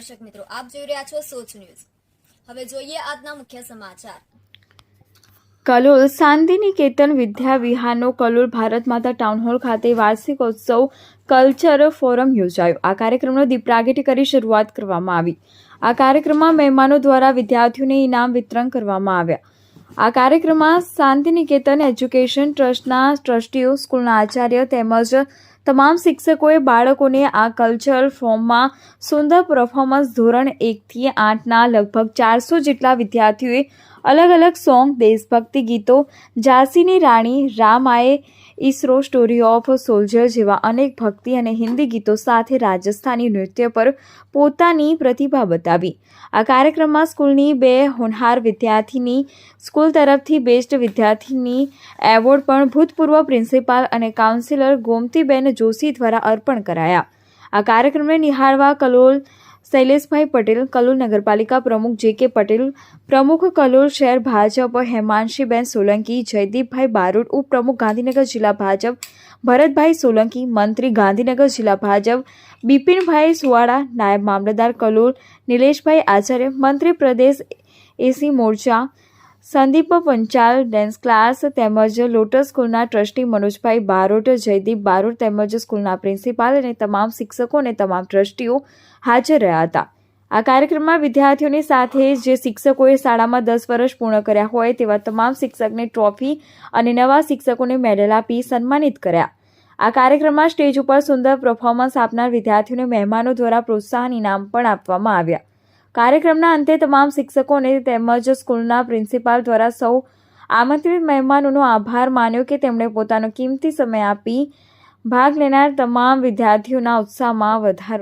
દર્શક મિત્રો, આપ જોઈ રહ્યા છો સોચ ન્યૂઝ. હવે જોઈએ આજના મુખ્ય સમાચાર. કલોલ શાંતિનિકેતન વિદ્યા વિહારનો કલોલ ભારત માતા ટાઉન હોલ ખાતે વાર્ષિકોત્સવ કલ્ચર ફોરમ યોજાયો. આ કાર્યક્રમનો દીપ પ્રાગટ્ય કરી શરૂઆત કરવામાં આવી. આ કાર્યક્રમમાં મહેમાનો દ્વારા વિદ્યાર્થીઓને ઇનામ વિતરણ કરવામાં આવ્યા. આ કાર્યક્રમમાં શાંતિનિકેતન એજ્યુકેશન ટ્રસ્ટના ટ્રસ્ટીઓ, સ્કૂલના આચાર્ય તેમજ તમામ શિક્ષકોએ બાળકોને આ કલ્ચરલ ફોર્મમાં સુંદર પરફોર્મન્સ ધોરણ એકથી આઠના લગભગ ચારસો જેટલા વિદ્યાર્થીઓએ અલગ અલગ સોંગ, દેશભક્તિ ગીતો, ઝાંસીની રાણી, રામાએ ઈસરો સ્ટોરી ઓફ સોલ્જર જેવા અનેક ભક્તિ અને હિન્દી ગીતો સાથે રાજસ્થાની નૃત્ય પર પોતાની પ્રતિભા બતાવી. આ કાર્યક્રમમાં સ્કૂલની બે હોનહાર વિદ્યાર્થીની, સ્કૂલ તરફથી બેસ્ટ વિદ્યાર્થીની એવોર્ડ પણ ભૂતપૂર્વ પ્રિન્સિપાલ અને કાઉન્સિલર ગોમતીબેન જોશી દ્વારા અર્પણ કરાયા. આ કાર્યક્રમને નિહાળવા કલોલ શૈલેષભાઈ પટેલ, કલોલ નગરપાલિકા પ્રમુખ જે કે પટેલ, પ્રમુખ કલોલ શહેર ભાજપ, હેમાંશીબેન સોલંકી, જયદીપભાઈ બારોટ, ઉપપ્રમુખ ગાંધીનગર જિલ્લા ભાજપ, ભરતભાઈ સોલંકી, મંત્રી ગાંધીનગર જિલ્લા ભાજપ, બિપિનભાઈ સુવાડા, નાયબ મામલતદાર કલોલ, નિલેશભાઈ આચાર્ય, મંત્રી પ્રદેશ એસી મોરચા સંદીપ પંચાલ ડેન્સ ક્લાસ તેમજ લોટસ સ્કૂલના ટ્રસ્ટી મનોજભાઈ બારોટ, જયદીપ બારોટ તેમજ સ્કૂલના પ્રિન્સિપાલ અને તમામ શિક્ષકો અને તમામ ટ્રસ્ટીઓ હાજર રહ્યા હતા. આ કાર્યક્રમમાં વિદ્યાર્થીઓની સાથે જે શિક્ષકોએ શાળામાં દસ વર્ષ પૂર્ણ કર્યા હોય તેવા તમામ શિક્ષકને ટ્રોફી અને નવા શિક્ષકોને મેડલ આપી સન્માનિત કર્યા. આ કાર્યક્રમમાં સ્ટેજ ઉપર સુંદર પરફોર્મન્સ આપનાર વિદ્યાર્થીઓને મહેમાનો દ્વારા પ્રોત્સાહન ઇનામ પણ આપવામાં આવ્યા. કાર્યક્રમના અંતે તમામ શિક્ષકોને તેમજ સ્કૂલના પ્રિન્સિપાલ દ્વારા સૌ આમંત્રિત મહેમાનોનો આભાર માન્યો કે તેમણે પોતાનો કિંમતી સમય આપી ભાગ લેનાર તમામ વિદ્યાર્થીઓના ઉત્સાહમાં વધારો